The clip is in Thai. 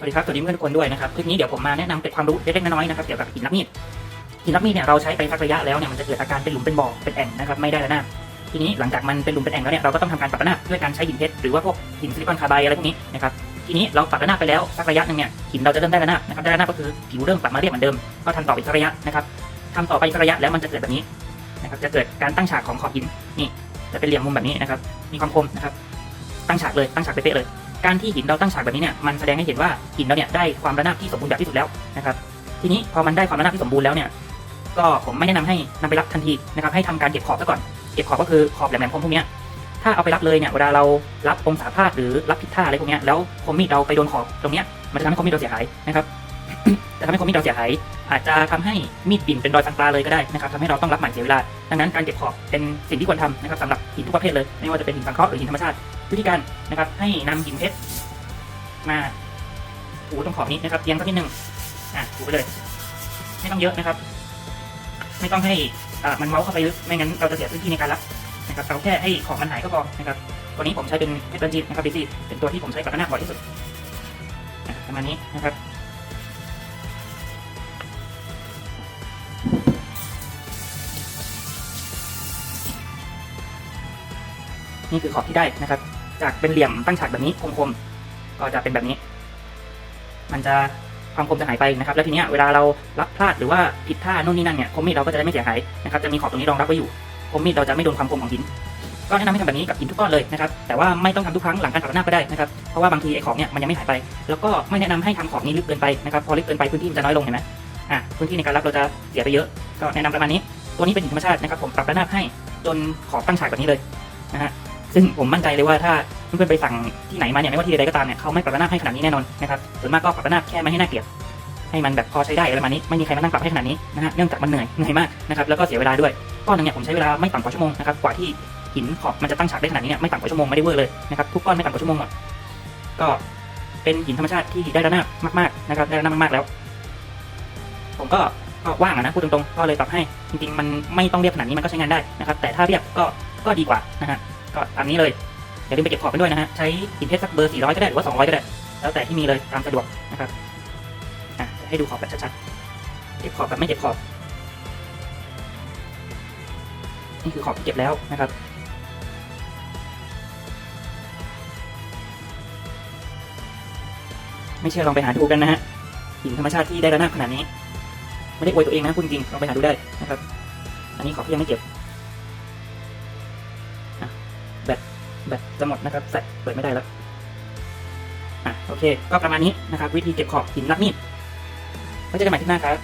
สวัสดีครับสวัสดีเพื่อนทุกคนด้วยนะครับคลิปนี้เดี๋ยวผมมาแนะนำเป็นความรู้เล็กๆน้อยๆนะครับเกี่ยวกับหินรับมีดหินรับมีดเนี่ยเราใช้ไปสักระยะแล้วเนี่ยมันจะเกิดอาการเป็นหลุมเป็นบ่อเป็นแอ่งนะครับไม่ได้ระนาบทีนี้หลังจากมันเป็นหลุมเป็นแอ่งแล้วเนี่ยเราก็ต้องทำการปรับระนาบด้วยการใช้หินเพชรหรือว่าพวกหินซิลิคอนคาร์ไบด์อะไรพวกนี้นะครับทีนี้เราปรับระนาบไปแล้วสักระยะหนึ่งเนี่ยหินเราจะเริ่มได้ระนาบนะครับได้ระนาบก็คือผิวเริ่มกลับมาเรียบเหมือนเดิมก็ทำต่อไปอีกสักระยะนะครับทำต่อไปสักระยะแล้วมันจะเกิดแบบนี้นะครับจะเกิดการตั้งฉากของขอบหินนี่จะเป็นเหลี่ยมมุมแบบนี้นะครับมีความคมนะครับตั้งฉากเลยตั้งฉากเป๊ะเลย การที่หินเราตั้งฉากแบบนี้เนี่ยมันแสดงให้เห็นว่าหินเราเนี่ยได้ความระนาบที่สมบูรณ์แบบที่สุดแล้วนะครับทีนี้พอมันได้ความระนาบที่สมบูรณ์แล้วเนี่ยก็ผมไม่แนะนำให้นำไปรับทันทีนะครับให้ทำการเก็บขอบซะก่อนเก็บขอบก็คือขอบแหลมๆคมพวกเนี้ยถ้าเอาไปรับเลยเนี่ยเวลาเรารับองศาพลาดหรือรับผิดท่าอะไรพวกเนี้ยแล้วคมมีดเราไปโดนขอบตรงเนี้ยมันจะทำให้คมมีดเราเสียหายนะครับ จะทำให้คมมีดเราเสียหาย อาจจะทำให้มีดบิ่นเป็นรอยฟันปลาเลยก็ได้นะครับทำให้เราต้องรับหม่เสียเวลา ดังนั้นการเก็บขอบเป็นสิ่งที่ควรทำนะครับสำหรับหินทุกประเภทเลย ไม่ว่าจะเป็นหินสังเคราะห์หรือหินธรรมชาติ วิธีการนะครับให้นำหินเพชรมาถูตรงขอบนี้นะครับเอียงสักนิดหนึ่งอะถูไปเลย ไม่ต้องเยอะนะครับ ไม่ต้องให้อ่ามันเว้าเข้าไปลึกไม่งั้นเราจะเสียพื้นที่ในการรับนะครับเราแค่ให้ของมันหายก็พอนะครับตัวนี้ผมใช้เป็นเพชรบันจีนะครับดีซีเป็นตัวที่ผมใช้กับหน้าบ่อยที่สุดประมาณนี้นะครับ นี่คือขอบที่ได้นะครับ จากเป็นเหลี่ยมตั้งฉากแบบนี้คมๆก็จะเป็นแบบนี้ มันจะความคมจะหายไปนะครับ แล้วทีนี้เวลาเรารับพลาดหรือว่าผิดท่านู่นนี่นั่นเนี่ยคมมีดเราก็จะได้ไม่เสียหายนะครับจะมีขอบตรงนี้รองรับไว้อยู่คมมีดเราจะไม่โดนความคมของหินก็แนะนำให้ทำแบบนี้กับหินทุกก้อนเลยนะครับแต่ว่าไม่ต้องทำทุกครั้งหลังการปรับหน้าก็ได้นะครับเพราะว่าบางทีไอ้ของเนี่ยมันยังไม่หายไป แล้วก็ไม่แนะนำให้ทำของนี้ลึกเกินไปนะครับพอลึกเกินไปพื้นที่มันจะน้อยลงเห็นไหมอะพื้นที่ในการรับเราจะเสียไปเยอะ ก็แนะนำประมาณนี้ ตัวนี้เป็นหินธรรมชาตินะครับผมปรับระนาบให้จนขอบตั้งฉากแบบนี้เลยนะฮะ ซึ่งผมมั่นใจเลยว่าถ้าเพื่อนๆไปสั่งที่ไหนมาเนี่ยไม่ว่าที่ใดก็ตามเนี่ยเขาไม่ปรับระนาบให้ขนาดนี้แน่นอนนะครับส่วนมากก็ปรับระนาบแค่ไม่ให้น่าเกลียดให้มันแบบพอใช้ได้อะไรประมาณนี้ไม่มีใครมานั่งปรับให้ขนาดนี้นะฮะเนื่องจากมันเหนื่อยเหนื่อยมากนะครับแล้วก็เสียเวลาด้วยก้อนหนึงเนี่ยผมใช้เวลาไม่ต่ำกว่าชั่วโมงนะครับกว่าที่หินขอบมันจะตั้งฉากได้ขนาดนี้เนี่ยไม่ต่ำกว่าชั่วโมงไม่ได้เวอร์เลยนะครับทุกก้อนไม่ต่ำกว่าชั่วโมงหมดก็เป็นหินธรรมชาติที่ได้ระนาบมากๆนะครับได้ระนาบมากๆแล้ว ผมก็ก็ว่างอะนะพูดตรงๆก็เลยปรับให้จริงๆ มันไม่ต้องเรียบขนาดนี้มันก็ใช้งานได้นะครับแต่ถ้าเรียบก็ก็ดีกว่านะฮะ ก็ตามนี้เลยอย่าลืมไปเก็บขอบกันด้วยนะฮะใช้หินเพชรสักเบอร์400ก็ได้หรือว่า200ก็ได้ แล้วแต่ที่มีเลยตามสะดวกนะครับอะให้ดูขอบแบบชัดๆเก็บขอบแบบไม่เก็บขอบนี่คือขอบที่เก็บแล้วนะครับไม่เชื่อลองไปหาดูกันนะฮะหินธรรมชาติที่ได้ระนาบขนาดนี้ ไม่ได้อวยตัวเองนะพูดจริงลองไปหาดูได้นะครับ อันนี้ขอบที่ยังไม่เก็บ แบตจะหมดนะครับใส่เปิดไม่ได้แล้วอะโอเค ก็ประมาณนี้นะครับ วิธีเก็บขอบหินรับมีดไว้เจอกันใหม่ที่หน้าครับ